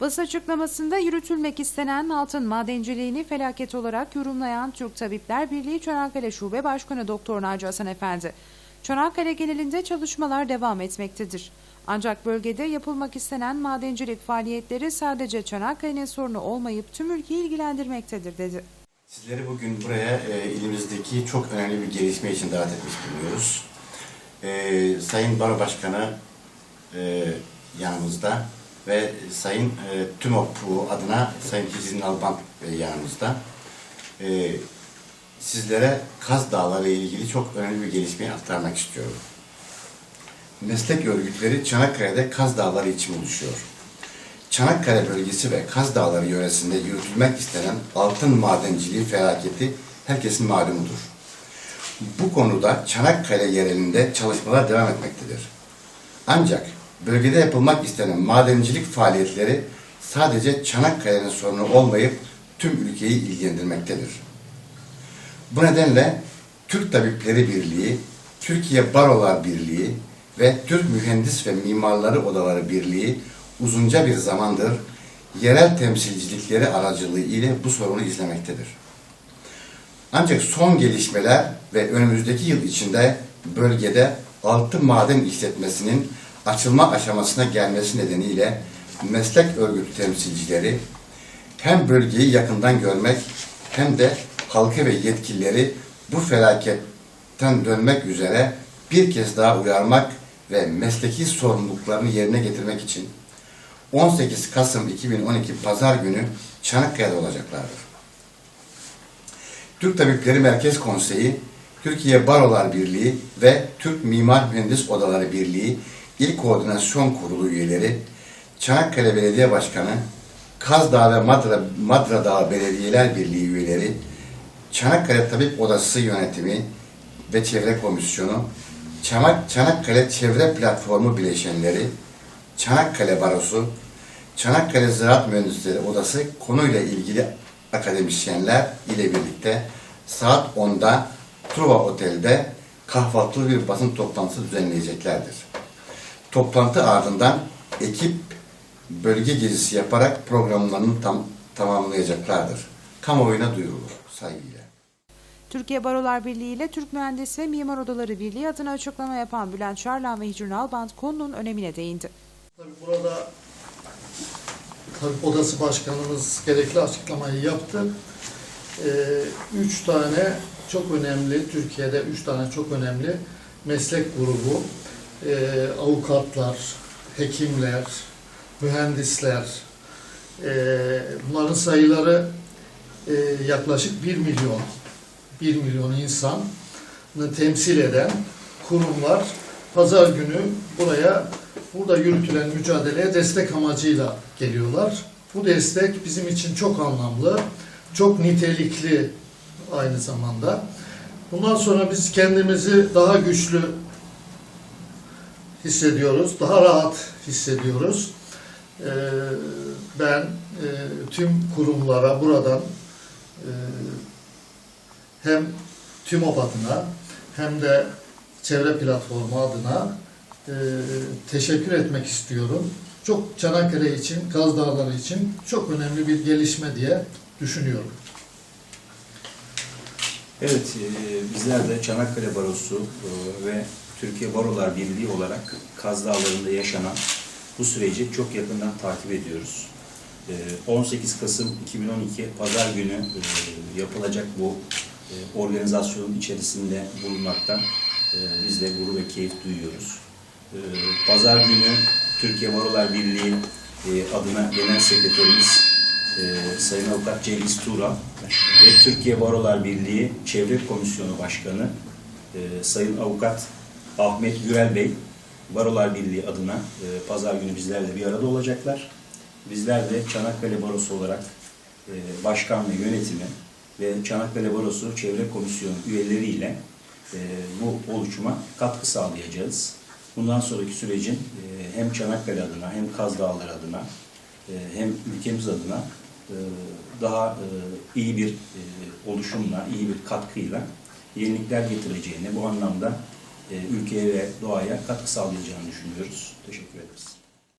Basın açıklamasında yürütülmek istenen altın madenciliğini felaket olarak yorumlayan Türk Tabipler Birliği Çanakkale Şube Başkanı Doktor Naci Hasan Efendi, Çanakkale genelinde çalışmalar devam etmektedir. Ancak bölgede yapılmak istenen madencilik faaliyetleri sadece Çanakkale'nin sorunu olmayıp tüm ülkeyi ilgilendirmektedir dedi. Sizleri bugün buraya e, ilimizdeki çok önemli bir gelişme için davet etmiş bulunuyoruz. E, Sayın Baro Başkanı e, yanımızda ve Sayın e, TÜMOP adına Sayın Hicrin Alban e, yanımızda. E, sizlere Kaz Dağları ile ilgili çok önemli bir gelişmeyi aktarmak istiyorum. Meslek örgütleri Çanakkale'de Kaz Dağları için oluşuyor. Çanakkale bölgesi ve Kaz Dağları yöresinde yürütülmek istenen altın madenciliği felaketi herkesin malumudur. Bu konuda Çanakkale yerelinde çalışmalar devam etmektedir. Ancak bölgede yapılmak istenen madencilik faaliyetleri sadece Çanakkale'nin sorunu olmayıp tüm ülkeyi ilgilendirmektedir. Bu nedenle Türk Tabipleri Birliği, Türkiye Barolar Birliği ve Türk Mühendis ve Mimarları Odaları Birliği uzunca bir zamandır yerel temsilcilikleri aracılığı ile bu sorunu izlemektedir. Ancak son gelişmeler ve önümüzdeki yıl içinde bölgede altın maden işletmesinin açılma aşamasına gelmesi nedeniyle meslek örgütü temsilcileri hem bölgeyi yakından görmek hem de halkı ve yetkilileri bu felaketten dönmek üzere bir kez daha uyarmak ve mesleki sorumluluklarını yerine getirmek için 18 Kasım 2012 Pazar günü Çanakkale'de olacaklardır. Türk Tabipleri Merkez Konseyi, Türkiye Barolar Birliği ve Türk Mimar Mühendis Odaları Birliği İl Koordinasyon Kurulu üyeleri, Çanakkale Belediye Başkanı, Kazdağ ve Madra, Madra Dağı Belediyeler Birliği üyeleri, Çanakkale Tabip Odası Yönetimi ve Çevre Komisyonu, Çanak, Çanakkale Çevre Platformu bileşenleri, Çanakkale Barosu, Çanakkale Ziraat Mühendisleri Odası konuyla ilgili akademisyenler ile birlikte saat 10'da Truva Otel'de kahvaltılı bir basın toplantısı düzenleyeceklerdir. Toplantı ardından ekip bölge gezisi yaparak programlarını tam, tamamlayacaklardır. Kamuoyuna duyurulur saygıyla. Türkiye Barolar Birliği ile Türk Mühendis ve Mimar Odaları Birliği adına açıklama yapan Bülent Şarlan ve Hicrun Albant konunun önemine değindi. Tabii burada Tabip Odası Başkanımız gerekli açıklamayı yaptı. Ee, üç tane çok önemli, Türkiye'de üç tane çok önemli meslek grubu, ee, avukatlar, hekimler, mühendisler, ee, bunların sayıları e, yaklaşık 1 milyon, 1 milyon insanı temsil eden kurumlar pazar günü buraya burada yürütülen mücadeleye destek amacıyla geliyorlar. Bu destek bizim için çok anlamlı, çok nitelikli aynı zamanda. Bundan sonra biz kendimizi daha güçlü hissediyoruz, daha rahat hissediyoruz. Ee, ben e, tüm kurumlara buradan e, hem TÜMOP adına hem de çevre platformu adına e, teşekkür etmek istiyorum. Çok Çanakkale için, Kaz Dağları için çok önemli bir gelişme diye düşünüyorum. Evet, e, bizler de Çanakkale Barosu e, ve Türkiye Barolar Birliği olarak Kaz Dağları'nda yaşanan bu süreci çok yakından takip ediyoruz. E, 18 Kasım 2012 Pazar günü e, yapılacak bu e, organizasyonun içerisinde bulunmaktan e, biz de gurur ve keyif duyuyoruz. E, Pazar günü Türkiye Barolar Birliği adına Genel Sekreterimiz Sayın Avukat Cengiz Turan ve Türkiye Barolar Birliği Çevre Komisyonu Başkanı Sayın Avukat Ahmet Gürel Bey Barolar Birliği adına e, pazar günü bizlerle bir arada olacaklar. Bizler de Çanakkale Barosu olarak e, başkan ve yönetimi ve Çanakkale Barosu Çevre Komisyonu üyeleriyle e, bu oluşuma katkı sağlayacağız. Bundan sonraki sürecin e, hem Çanakkale adına hem Kaz Dağları adına e, hem ülkemiz adına e, daha e, iyi bir e, oluşumla, iyi bir katkıyla yenilikler getireceğini, bu anlamda ülkeye ve doğaya katkı sağlayacağını düşünüyoruz. Teşekkür ederiz.